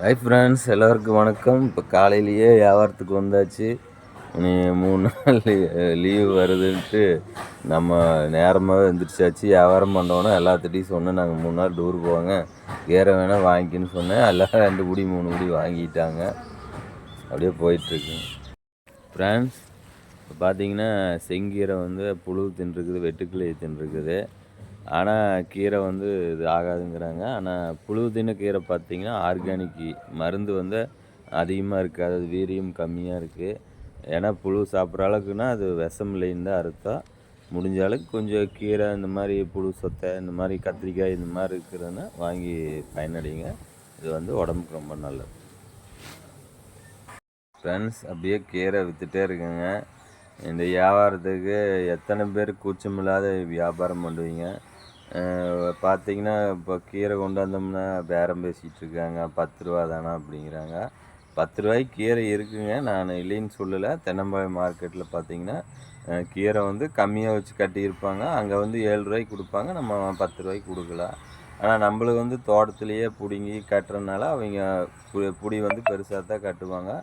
Hi friends எல்லோருக்கும் வணக்கம். இப்போ காலையிலேயே வியாபாரத்துக்கு வந்தாச்சு. இனி மூணு நாள் லீவு வருதுன்ட்டு நம்ம நேரமாக எழுந்திரிச்சாச்சு வியாபாரம் பண்ணோன்னா எல்லாத்துட்டையும் சொன்னேன் நாங்கள் மூணு நாள் டூர் போவாங்க. கீரை வேணால் வாங்கிக்கின்னு சொன்னேன். எல்லாம் ரெண்டு குடி மூணு குடி வாங்கிட்டாங்க. அப்படியே போயிட்டுருக்கு. ஃப்ரெண்ட்ஸ் இப்போ பார்த்தீங்கன்னா செங்கீரை வந்து புழு தின்றுருக்குது வெட்டுக்கிளி தின்றுருக்குது ஆனால் கீரை வந்து இது ஆகாதுங்கிறாங்க. ஆனால் புழு தின கீரை பார்த்திங்கன்னா ஆர்கானிக் மருந்து வந்து அதிகமாக இருக்காது. அது வீரியம் கம்மியாக இருக்குது ஏன்னா புழு சாப்பிட்ற அளவுக்குன்னா அது விஷம் இல்லைன்னு தான் அர்த்தம். முடிஞ்ச அளவுக்கு கொஞ்சம் கீரை இந்த மாதிரி புழு சொத்தை இந்த மாதிரி கத்திரிக்காய் இந்த மாதிரி இருக்கிறதுனா வாங்கி பயனடைங்க. இது வந்து உடம்புக்கு ரொம்ப நல்லது. ஃப்ரெண்ட்ஸ் அப்படியே கீரை விற்றுட்டே இருக்குங்க. இந்த வியாபாரத்துக்கு எத்தனை பேர் கூச்சமில்லாத வியாபாரம் பண்ணுவீங்க? பார்த்தீங்கன்னா இப்போ கீரை கொண்டு வந்தோம்னா பேரம் பேசிகிட்டு இருக்காங்க. பத்து ரூபா தானா அப்படிங்கிறாங்க. பத்து ரூபாய்க்கு கீரை இருக்குங்க. நான் இல்லைன்னு சொல்லலை. தென்னம்பாளையம் மார்க்கெட்டில் பார்த்தீங்கன்னா கீரை வந்து கம்மியாக வச்சு கட்டியிருப்பாங்க. அங்கே வந்து ஏழு ரூபாய்க்கு கொடுப்பாங்க. நம்ம பத்து ரூபாய்க்கு கொடுக்கலாம். ஆனால் நம்மளுக்கு வந்து தோட்டத்துலேயே பிடுங்கி கட்டுறதுனால அவங்க பு- புடி வந்து பெருசாக தான் கட்டுவாங்க.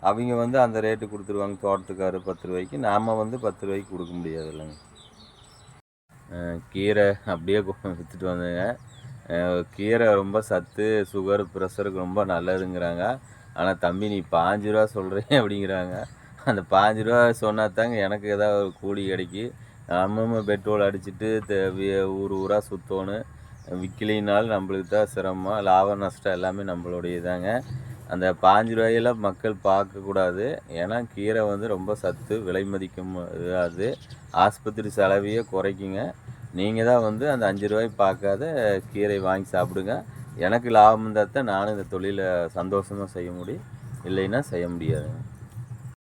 அவங்க வந்து அந்த ரேட்டு கொடுத்துருவாங்க. தோட்டத்துக்காரு பத்து ரூபாய்க்கு. நாம் வந்து பத்து ரூபாய்க்கு கொடுக்க முடியாது இல்லைங்க கீரை அப்படியே விற்றுட்டு வந்தேங்க. கீரை ரொம்ப சத்து சுகர் ப்ரெஷருக்கு ரொம்ப நல்லதுங்கிறாங்க. ஆனால் தம்பி நீ பாஞ்சு ரூபா சொல்கிறேன் அப்படிங்கிறாங்க. அந்த பாஞ்சு ரூபா சொன்னா தாங்க எனக்கு ஏதாவது ஒரு கூலி கிடைக்கி நம்ம பெட்ரோல் அடிச்சுட்டு ஊர் ஊராக சுற்றணும் விற்கலினாலும் நம்மளுக்கு தான் சிரமம். லாபம் நஷ்டம் எல்லாமே நம்மளுடையதாங்க. அந்த பாஞ்சு ரூபாயெல்லாம் மக்கள் பார்க்கக்கூடாது ஏன்னா கீரை வந்து ரொம்ப சத்து விலை மதிக்கும் அது. ஆஸ்பத்திரி செலவையே குறைக்குங்க. நீங்கள் தான் வந்து அந்த அஞ்சு ரூபாய் பார்க்காத கீரை வாங்கி சாப்பிடுங்க. எனக்கு லாபம் இருந்தால் தான் நானும் இந்த தொழிலை சந்தோஷமாக செய்ய முடியும். இல்லைன்னா செய்ய முடியாதுங்க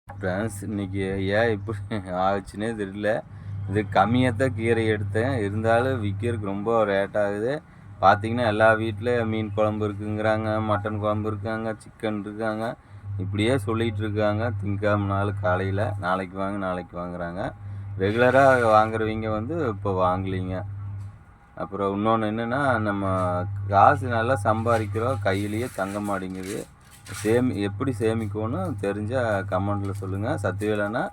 ஃப்ரெண்ட்ஸ் இன்றைக்கி ஏன் இப்படி ஆச்சுன்னே தெரியல. இது கம்மியாக தான் கீரை எடுத்தேன். இருந்தாலும் விற்கிறதுக்கு ரொம்ப ரேட் ஆகுது. பார்த்தீங்கன்னா எல்லா வீட்டில் மீன் குழம்பு இருக்குங்கிறாங்க மட்டன் குழம்பு இருக்காங்க சிக்கன் இருக்காங்க. இப்படியே சொல்லிகிட்டு இருக்காங்க. திங்காம நாள் காலையில் நாளைக்கு வாங்க நாளைக்கு வாங்குறாங்க. ரெகுலராக வாங்குறவங்க வந்து இப்போ வாங்கலிங்க. அப்புறம் இன்னொன்று என்னென்னா நம்ம காசு நல்லா சம்பாதிக்கிறோம். கையிலேயே தங்க மாட்டேங்குது. சேமி எப்படி சேமிக்கணும் தெரிஞ்சால் கமெண்ட்டில் சொல்லுங்கள் சத்தியவேலைன்னா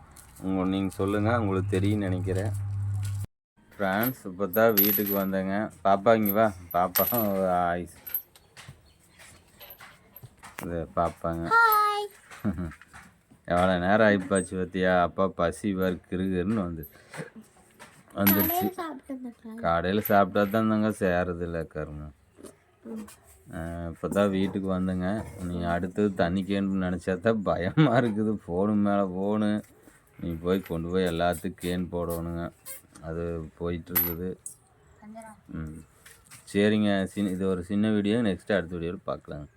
உங்கள் நீங்கள் சொல்லுங்கள் உங்களுக்கு தெரியும்னு நினைக்கிறேன். ஃப்ரான்ஸ் இப்போ தான் வீட்டுக்கு வந்தேங்க. பாப்பா இங்கே வா. பாப்பா ஆயிஸ் இது பாப்பாங்க. எவ்வளோ நேரம் ஆகிப்போச்சு பார்த்தியா? அப்பா பசி வேறு கிருகிருன்னு வந்து வந்துடுச்சு கடையில் சாப்பிட்டா தான் தாங்க சேரது இல்லை கருங்க இப்போ தான் வீட்டுக்கு வந்தேங்க. நீ அடுத்தது தண்ணி கேன்னு நினச்சா தான் பயமாக இருக்குது. ஃபோனு மேலே ஃபோனு. நீ போய் கொண்டு போய் எல்லாத்துக்கும் கேன் போடணுங்க. அது போயிட்டுருக்குது. ம். சரிங்க. சின்ன இது ஒரு சின்ன வீடியோ. நெக்ஸ்ட்டு அடுத்த வீடியோவில் பார்க்கலாங்க.